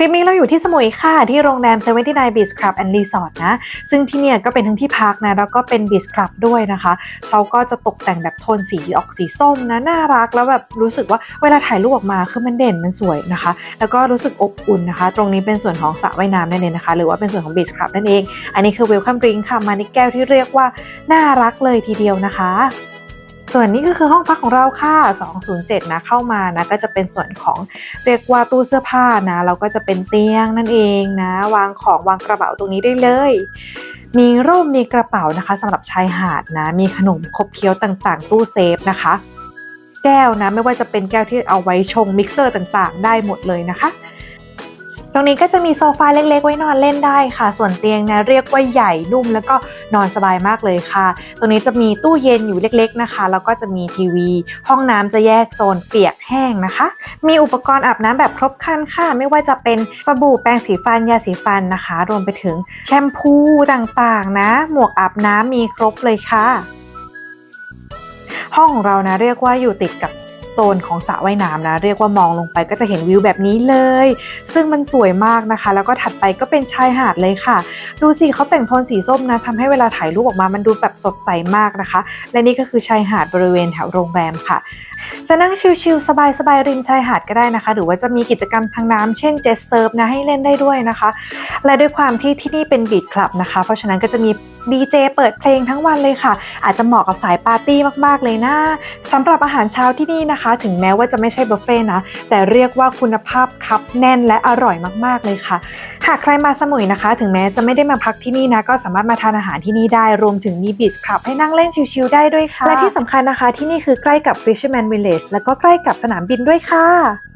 ลิปนี้เราอยู่ที่สมุยค่ะ ที่โรงแรม79 Beach Club and Resort นะ ซึ่งที่เนี่ยก็เป็นทั้งที่พักนะ แล้วก็เป็น Beach Club ด้วยนะคะ เขาก็จะตกแต่งแบบโทนสีออกสีส้มนะ น่ารักแล้วแบบรู้สึกว่าเวลาถ่ายรูปออกมาคือมันเด่นมันสวยนะคะ แล้วก็รู้สึกอบอุ่นนะคะ ตรงนี้เป็นส่วนของสระว่ายน้ำนั่นเองนะคะ หรือว่าเป็นส่วนของ Beach Club นั่นเอง อันนี้คือ Welcome Drink ค่ะมาในแก้วที่เรียกว่าน่ารักเลยทีเดียวนะคะ ส่วนนี้ก็คือห้องพักของเราค่ะ 207 นะเข้ามานะก็จะเป็นส่วนของเรียกว่าตู้เสื้อผ้านะเราก็จะเป็นเตียงนั่นเองนะ วางของวางกระเป๋าตรงนี้ได้เลย มีร่มมีกระเป๋านะคะสำหรับชายหาดนะ มีขนมครบเคี้ยวต่างๆ ตู้เซฟนะคะ แก้วนะไม่ว่าจะเป็นแก้วที่เอาไว้ชงมิกเซอร์ต่างๆ ได้หมดเลยนะคะ ตรงนี้ก็จะมีโซฟาเล็กๆ ไว้นอนเล่นได้ค่ะ ส่วนเตียงนะเรียกว่าใหญ่นุ่มแล้วก็นอนสบายมากเลยค่ะ ตรงนี้จะมีตู้เย็นอยู่เล็กๆนะคะ แล้วก็จะมีทีวี ห้องน้ำจะแยกโซนเปียกแห้งนะคะ มีอุปกรณ์อาบน้ำแบบครบครันค่ะ ไม่ว่าจะเป็นสบู่แปรงสีฟันยาสีฟันนะคะ รวมไปถึงแชมพูต่างๆ นะ หมวกอาบน้ำมีครบเลยค่ะ ห้องของเรานะเรียกว่าอยู่ติดกับ โซนของสระว่ายน้ำนะ เรียกว่ามองลงไปก็จะเห็นวิวแบบนี้เลย ซึ่งมันสวยมากนะคะ แล้วก็ถัดไปก็เป็นชายหาดเลยค่ะ ดูสิเขาแต่งโทนสีส้มนะทำให้เวลาถ่ายรูปออกมามันดูแบบสดใสมากนะคะ และนี่ก็คือชายหาดบริเวณแถวโรงแรมค่ะจะนั่งชิลๆ สบายๆ ริมชายหาดก็ได้นะคะ หรือว่าจะมีกิจกรรมทางน้ำเช่นเจสเซิร์ฟนะให้เล่นได้ด้วยนะคะ และด้วยความที่ที่นี่เป็นบีชคลับนะคะ เพราะฉะนั้นก็จะมี ดีเจเปิดเพลงทั้งวันเลยค่ะ อาจจะเหมาะกับสายปาร์ตี้มากๆเลยนะสำหรับอาหารเช้าที่นี่นะคะ ถึงแม้ว่าจะไม่ใช่บุฟเฟ่นะแต่เรียกว่าคุณภาพครับแน่นและอร่อยมากๆเลยค่ะ หากใครมาสมุยนะคะ ถึงแม้จะไม่ได้มาพักที่นี่นะก็สามารถมาทานอาหารที่นี่ได้รวมถึงมีบีชคลับให้นั่งเล่นชิลๆได้ด้วยค่ะและที่สำคัญนะคะที่นี่คือใกล้กับ Fisherman Village แล้วก็ใกล้กับสนามบินด้วยค่ะ